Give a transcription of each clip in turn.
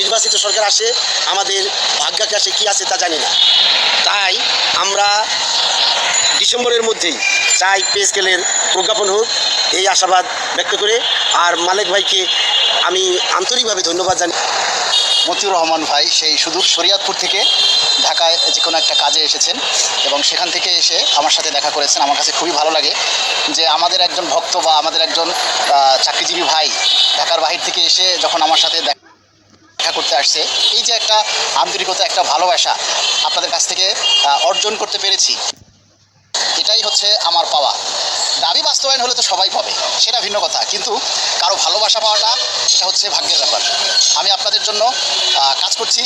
নির্বাচিত সরকার আসে, আমাদের ভাগ্যাকে আসে, কী আছে তা জানি না। তাই আমরা ডিসেম্বরের মধ্যেই চাই পে স্কেলের প্রজ্ঞাপন হোক, এই আশাবাদ ব্যক্ত করে। আর মালিক ভাইকে আমি আন্তরিকভাবে ধন্যবাদ জানি মতিউর রহমান ভাই সেই সুদূর শরিয়াতপুর থেকে ঢাকায় যে কোনো একটা কাজে এসেছেন এবং সেখান থেকে এসে আমার সাথে দেখা করেছেন। আমার কাছে খুবই ভালো লাগে যে আমাদের একজন ভক্ত বা আমাদের একজন চাকরিজীবী ভাই ঢাকার বাহির থেকে এসে যখন আমার সাথে দেখা দেখা করতে আসছে। এই যে একটা আন্তরিকতা, একটা ভালোবাসা আপনাদের কাছ থেকে অর্জন করতে পেরেছি। এটাই হচ্ছে আমার পাওয়া। দাবি বাস্তবায়ন হলে তো সবাই পাবে, সেটা ভিন্ন কথা। কিন্তু কারও ভালোবাসা পাওয়াটা, সেটা হচ্ছে ভাগ্যের ব্যাপার। আমি আপনাদের জন্য কাজ করছি।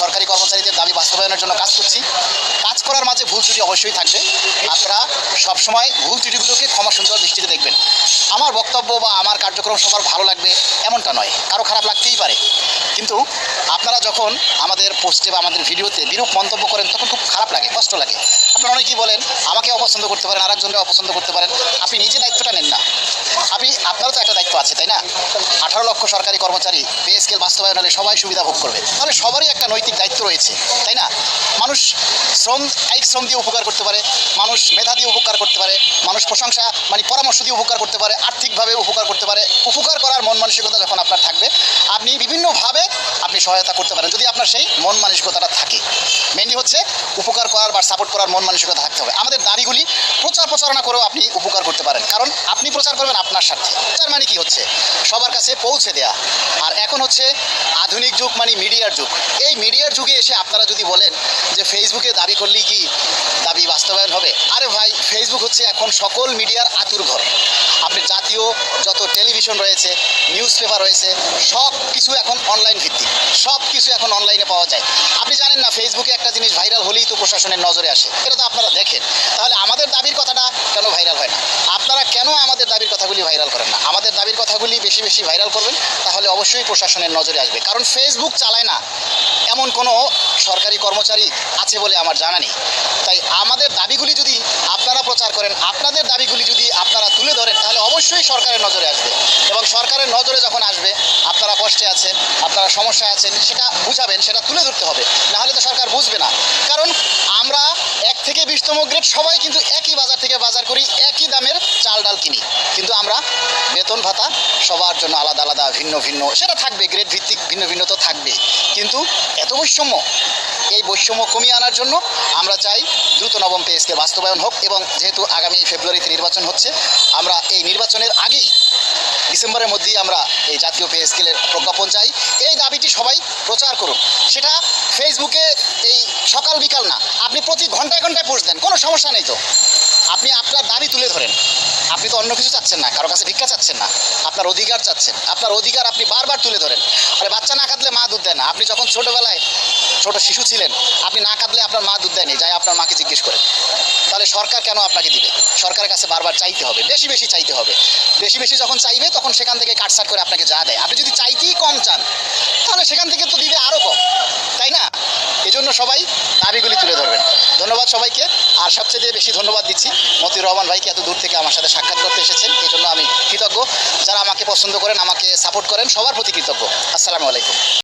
সরকারি কর্মচারীদের দাবি বাস্তবায়নের জন্য কাজ করছি। কাজ করার মাঝে ভুল ত্রুটি অবশ্যই থাকবে। আপনারা সবসময় ভুল ত্রুটিগুলোকে ক্ষমা সুন্দর দৃষ্টিতে দেখবেন। আমার বক্তব্য বা আমার কার্যক্রম সবার ভালো লাগবে এমনটা নয়। কারও খারাপ লাগতেই পারে। কিন্তু আপনারা যখন আমাদের পোস্টে বা আমাদের ভিডিওতে বিরূপ মন্তব্য করেন, তখন খুব খারাপ লাগে, কষ্ট লাগে। আপনারা অনেকেই বলেন আমাকে অপছন্দ করতে পারেন আরেকজনকে অপছন্দ করতে পারেন। আপনি নিজে দায়িত্বটা নেন না। আপনি, আপনারও তো একটা দায়িত্ব আছে, তাই না? আঠারো লক্ষ সরকারি কর্মচারী পে স্কেল বাস্তবায়ন হলে সবাই সুবিধা ভোগ করবে। তাহলে সবারই একটা নৈতিক দায়িত্ব রয়েছে, তাই না? মানুষ শ্রম কায়িক শ্রম দিয়ে উপকার করতে পারে, মানুষ মেধা দিয়ে উপকার করতে পারে, মানুষ প্রশংসা মানে পরামর্শ দিয়ে উপকার করতে পারে, আর্থিকভাবে উপকার করতে পারে। উপকার করার মন মানসিকতা যখন আপনার থাকবে, আপনি বিভিন্নভাবে আপনি সহায়তা করতে পারেন, যদি আপনার সেই মন মানসিকতাটা থাকে। মেনলি হচ্ছে উপকার সাপোর্ট করার মন মানসিকতা থাকতে হবে। আমাদের দাবিগুলি প্রচার প্রচারণা করেও আপনি উপকার করতে পারেন। কারণ আপনি প্রচার করবেন আপনার স্বার্থে। প্রচার মানে কি হচ্ছে? সবার কাছে পৌঁছে দেয়া। আর এখন হচ্ছে আধুনিক যুগ মানে মিডিয়ার যুগ। এই মিডিয়ার যুগে এসে আপনারা যদি বলেন যে ফেসবুকে দাবি করলেই কি দাবি বাস্তবায়ন হবে? আরে ভাই ফেসবুক হচ্ছে এখন সকল মিডিয়ার আতুর ঘর। আপনি জাতীয় যত টেলিভিশন রয়েছে নিউজ পেপার রয়েছে সব কিছু এখন অনলাইন ভিত্তিক। সব কিছু এখন অনলাইনে পাওয়া যায়। আপনি জানেন না ফেসবুকে একটা জিনিস ভাইরাল হলেই তো প্রশাসনের নজরে আসে। এটা তো আপনারা দেখেন। তাহলে আমাদের দাবির কথাটা কেন ভাইরাল হয় না? আপনারা কেন আমাদের দাবির কথাগুলি ভাইরাল করেন না? আমাদের দাবির কথাগুলি বেশি বেশি ভাইরাল করবেন, তাহলে অবশ্যই প্রশাসনের নজরে আসবে। কারণ ফেসবুক চালায় না। এমন কোনো সরকারি কর্মচারী আছে বলে আমার জানা নেই। তাই আমাদের দাবিগুলি যদি আপনারা প্রচার করেন, আপনাদের দাবিগুলি যদি আপনারা তুলে ধরেন, তাহলে অবশ্যই সরকারের নজরে আসবে। এবং সরকারের নজরে যখন আসবে, আপনারা কষ্টে আছেন সমস্যায় আছেন সেটা বুঝাবেন, সেটা তুলে ধরতে হবে। নাহলে তো সরকার বুঝবে না। কারণ আমরা এক থেকে বিশতম গ্রেড সবাই কিন্তু একই বাজার থেকে বাজার করি, একই দামের চাল ডাল কিনি। কিন্তু আমরা বেতন ভাতা সবার জন্য আলাদা আলাদা, ভিন্ন ভিন্ন, সেটা থাকবে, গ্রেড ভিত্তিক ভিন্ন ভিন্ন তো থাকবে কিন্তু এত বৈষম্য, এই বৈষম্য কমিয়ে আনার জন্য আমরা চাই দ্রুত নবম পে বাস্তবায়ন হোক এবং যেহেতু আগামী ফেব্রুয়ারিতে নির্বাচন হচ্ছে, আমরা এই নির্বাচনের আগেই ডিসেম্বরের মধ্যেই আমরা এই জাতীয় পে স্কেলের প্রজ্ঞাপন চাই। এই দাবিটি সবাই প্রচার করুন সেটা ফেসবুকে এই সকাল বিকাল না, আপনি প্রতি ঘন্টায় ঘন্টায় পোস্ট দেন, কোনো সমস্যা নেই তো। আপনি আপনার দাবি তুলে ধরেন আপনি তো অন্য কিছু চাচ্ছেন না, কারও কাছে ভিক্ষা চাচ্ছেন না, আপনার অধিকার চাচ্ছেন। আপনার অধিকার আপনি বারবার তুলে ধরেন। আরে বাচ্চা না কাঁদলে মা দুধ দেয় না। আপনি যখন ছোটোবেলায় ছোট শিশু ছিলেন, আপনি না কাঁদলে আপনার মা দুধ দেয়নি। যাই আপনার মাকে জিজ্ঞেস করেন। তাহলে সরকার কেন আপনাকে দিবে? সরকারের কাছে বারবার চাইতে হবে, বেশি বেশি চাইতে হবে। বেশি বেশি যখন চাইবে, তখন সেখান থেকে কাটসাট করে আপনাকে যা দেয়। আপনি যদি চাইতেই কম চান, তাহলে সেখান থেকে তো দিবে আরও কম। সবাই দাবিগুলি তুলে ধরবেন। ধন্যবাদ সবাইকে। আর সবচেয়ে বেশি ধন্যবাদ দিচ্ছি মতিউর রহমান ভাইকে এত দূর থেকে আমার সাথে সাক্ষাৎ করতে এসেছেন। এই জন্য আমি কৃতজ্ঞ। যারা আমাকে পছন্দ করেন, আমাকে সাপোর্ট করেন, সবার প্রতি কৃতজ্ঞ। আসসালামু আলাইকুম।